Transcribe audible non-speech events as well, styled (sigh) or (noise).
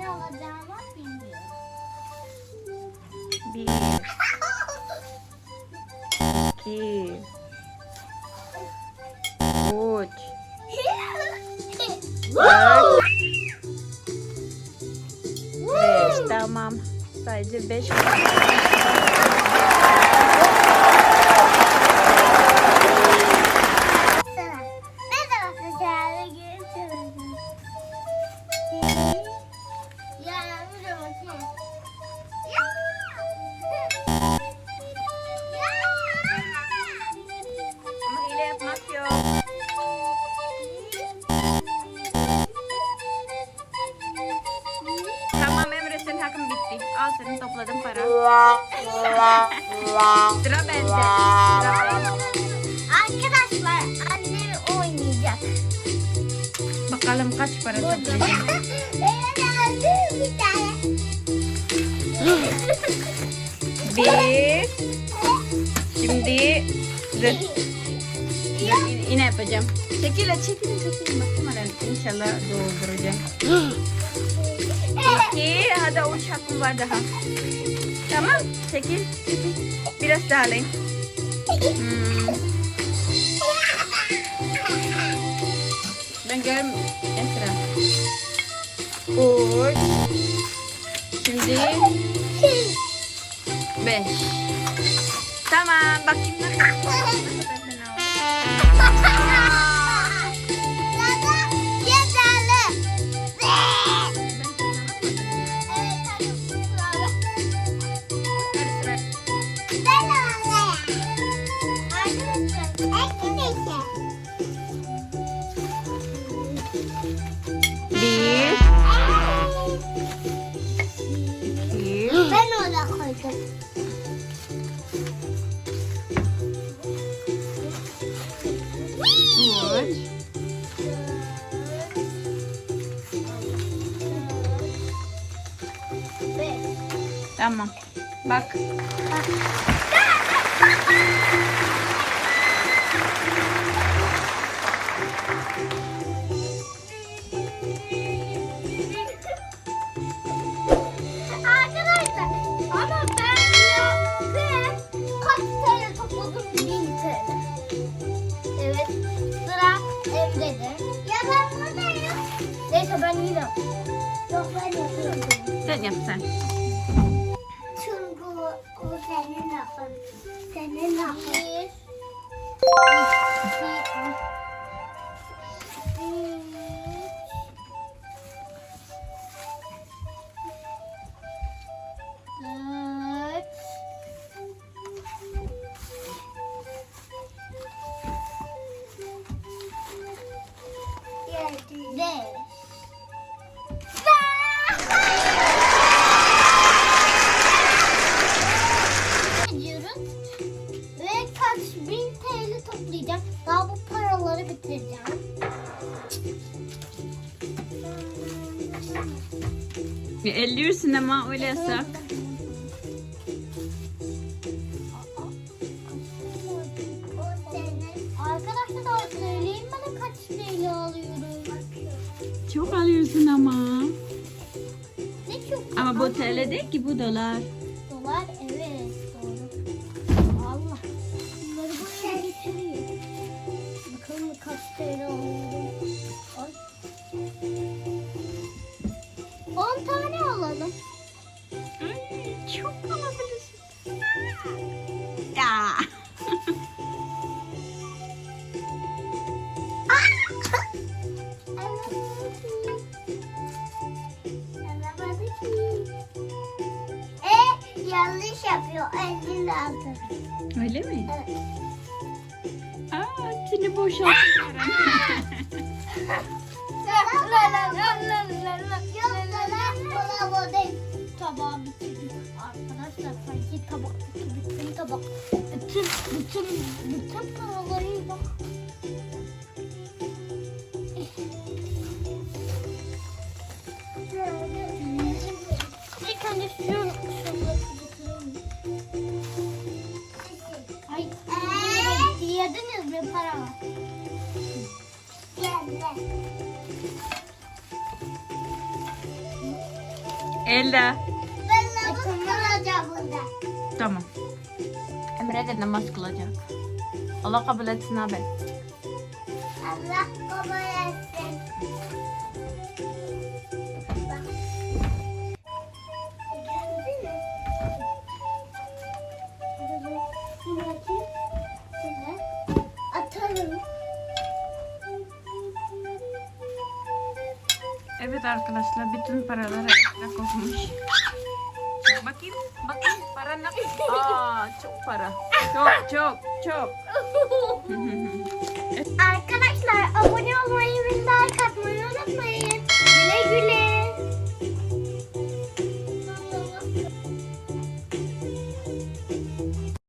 alacağımı bilmiyorum. Bir, iki, üç, dört, beş. Tamam. Sadece beş. Sıra bende. Sıra bende. Arkadaşlar annem oynayacak. Bakalım kaç para toplayacak. bir (laughs) tane. Bir. Şimdi dur. Dur yine, yapacağım. Çekil çekil çekil. Bakayım hadi. İnşallah dolduracağım. İki. Hadi üç hakkım var daha. Tamam. Çekil. Biraz daha alayım. Hmm. Ben görüm. Esra. Üç. Şimdi beş. Tamam. Bakayım. Ya ben buradayım. Neyse ben yine. Yok ben yapıyorum. Sen yap sen. O senin lafın. Senin lafın. Bir. Dört. Beş. Kaç bin TL toplayacağım. Daha bu paraları bitireceğim. Bir elliyorsun ama öyle yasak. Arkadaşlar daha söyleyeyim bana kaç TL alıyorum. Çok alıyorsun ama. Ne çok Ama bu TL değil ki bu dolar yanlış yapıyor. Elini aldım. Öyle mi? Evet. Aa, seni boşaltıyorum. (laughs) Tabağı bitirdik. Arkadaşlar sanki tabak. Bütün tabak. Bütün, bütün, bütün paraları para var? Geldi. Elda. Ben namaz kılacağım burada. Tamam. Emre de namaz kılacak. Allah kabul etsin abi. Allah kabul etsin. Evet arkadaşlar bütün paralar ayakta kokmuş. Bakayım, bakayım para ne? Aa çok para. Çok çok çok. (laughs)